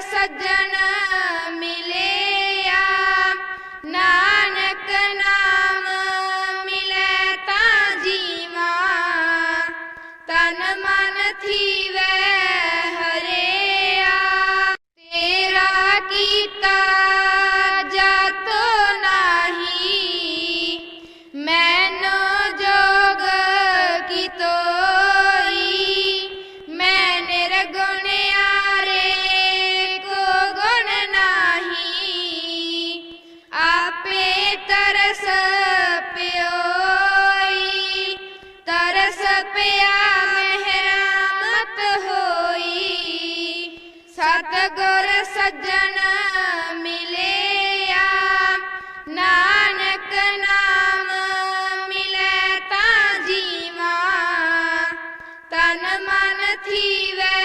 सज्जन मिलेया नानक नाम मिले मिलता जीमा तन मन ਪਿਆ ਮਹਿਰਾਮਤ ਹੋਈ। ਸਤਗੁਰ ਸੱਜਣ ਮਿਲਿਆ। ਨਾਨਕ ਨਾਮ ਮਿਲੇ ਤਾਂ ਜੀਵਾ। ਤਨ ਮਨ ਥੀਵੇ